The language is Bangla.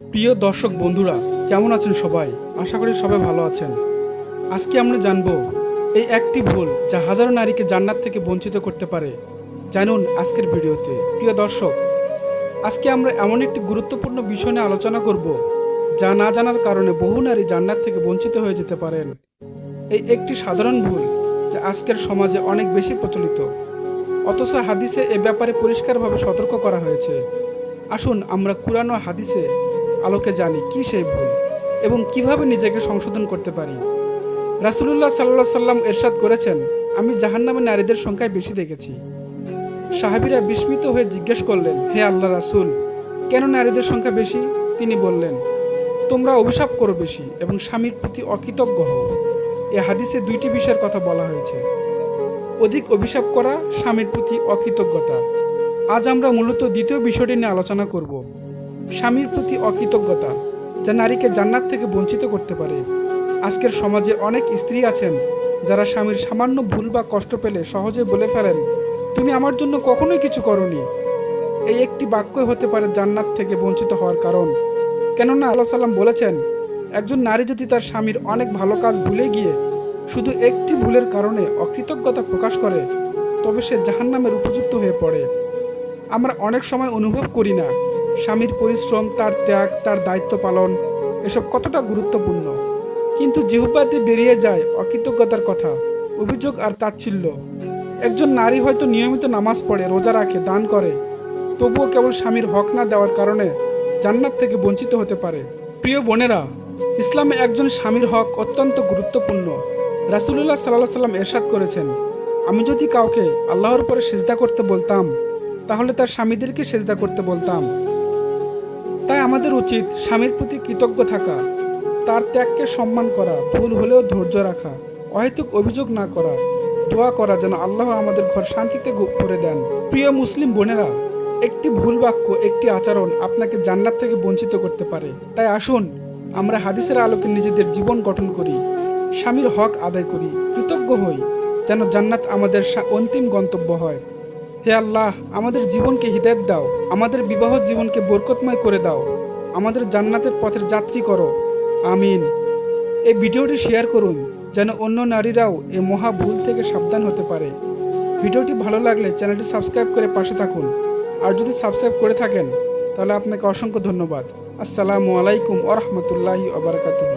প্রিয় দর্শক বন্ধুরা, কেমন আছেন সবাই? আশা করি সবাই ভালো আছেন। আজকে আমরা জানব এই একটি ভুল যা হাজারো নারীকে জান্নাত থেকে বঞ্চিত করতে পারে। জানুন আজকের ভিডিওতে। প্রিয় দর্শক, আজকে আমরা এমন একটি গুরুত্বপূর্ণ বিষয় নিয়ে আলোচনা করব, যা না জানার কারণে বহু নারী জান্নাত থেকে বঞ্চিত হয়ে যেতে পারেন। এই একটি সাধারণ ভুল যা আজকের সমাজে অনেক বেশি প্রচলিত। অথচ হাদিসে এ ব্যাপারে পরিষ্কারভাবে সতর্ক করা হয়েছে। আসুন আমরা কুরআন ও হাদিসে আলোকে জানি কি সেই ভুল এবং কীভাবে নিজেকে সংশোধন করতে পারি। রাসুলুল্লাহ সাল্লাহ সাল্লাম এরশাদ করেছেন, আমি জাহান্নামে নারীদের সংখ্যায় বেশি দেখেছি। সাহাবিরা বিস্মিত হয়ে জিজ্ঞেস করলেন, হে আল্লাহ রাসূল, কেন নারীদের সংখ্যা বেশি? তিনি বললেন, তোমরা অভিশাপ করো বেশি এবং স্বামীর প্রতি অকৃতজ্ঞ হও। এ হাদিসে দুইটি বিষয়ের কথা বলা হয়েছে। অধিক অভিশাপ করা, স্বামীর প্রতি অকৃতজ্ঞতা। আজ আমরা মূলত দ্বিতীয় বিষয়টি নিয়ে আলোচনা করব। স্বামীর প্রতি অকৃতজ্ঞতা, যা নারীকে জান্নাত থেকে বঞ্চিত করতে পারে। আজকের সমাজে অনেক স্ত্রী আছেন, যারা স্বামীর সামান্য ভুল বা কষ্ট পেলে সহজে বলে ফেলেন, তুমি আমার জন্য কখনোই কিছু করনি। এই একটি বাক্যই হতে পারে জান্নাত থেকে বঞ্চিত হওয়ার কারণ। কেননা আল্লাহ সাল্লাম বলেছেন, একজন নারী যদি তার স্বামীর অনেক ভালো কাজ ভুলে গিয়ে শুধু একটি ভুলের কারণে অকৃতজ্ঞতা প্রকাশ করে, তবে সে জাহান্নামের উপযুক্ত হয়ে পড়ে। আমরা অনেক সময় অনুভব করি না স্বামীর পরিশ্রম, তার ত্যাগ, তার দায়িত্ব পালন, এসব কতটা গুরুত্বপূর্ণ? কিন্তু জিহুবাতে বেরিয়ে যায় অকৃতজ্ঞতার কথা, অভিযোগ আর তাচ্ছিল্য। একজন নারী হয়তো নিয়মিত নামাজ পড়ে, রোজা রাখে, দান করে, তবুও কেবল স্বামীর হক না দেওয়ার কারণে জান্নাত থেকে বঞ্চিত হতে পারে। প্রিয় বোনেরা, ইসলামে একজন স্বামীর হক অত্যন্ত গুরুত্বপূর্ণ। রাসুলুল্লাহ সাল্লাহ সাল্লাম এরশাদ করেছেন, আমি যদি কাউকে আল্লাহর পরে সেজদা করতে বলতাম, তাহলে তার স্বামীদেরকে সেজদা করতে বলতাম। তাই আমাদের উচিত স্বামীর প্রতি কৃতজ্ঞ থাকা, তার ত্যাগকে সম্মান করা, ভুল হলেও ধৈর্য রাখা, অহেতুক অভিযোগ না করা, দোয়া করা যেন আল্লাহ আমাদের ঘর শান্তিতে করে দেন। প্রিয় মুসলিম বোনেরা, একটি ভুল বাক্য, একটি আচরণ আপনাকে জান্নাত থেকে বঞ্চিত করতে পারে। তাই আসুন, আমরা হাদিসের আলোকে নিজেদের জীবন গঠন করি, স্বামীর হক আদায় করি, কৃতজ্ঞ হই, যেন জান্নাত আমাদের অন্তিম গন্তব্য হয়। হে আল্লাহ, আমাদের জীবনকে হৃদায়ত দাও। আমাদের বিবাহ জীবনকে বরকতময় করে দাও। আমাদের জান্নাতের পথের যাত্রী করো। আমিন। এই ভিডিওটি শেয়ার করুন, যেন অন্য নারীরাও এই মহা ভুল থেকে সাবধান হতে পারে। ভিডিওটি ভালো লাগলে চ্যানেলটি সাবস্ক্রাইব করে পাশে থাকুন। আর যদি সাবস্ক্রাইব করে থাকেন, তাহলে আপনাকে অসংখ্য ধন্যবাদ। আসসালামু আলাইকুম ওরহমতুল্লাহি ওবরাকাতুহু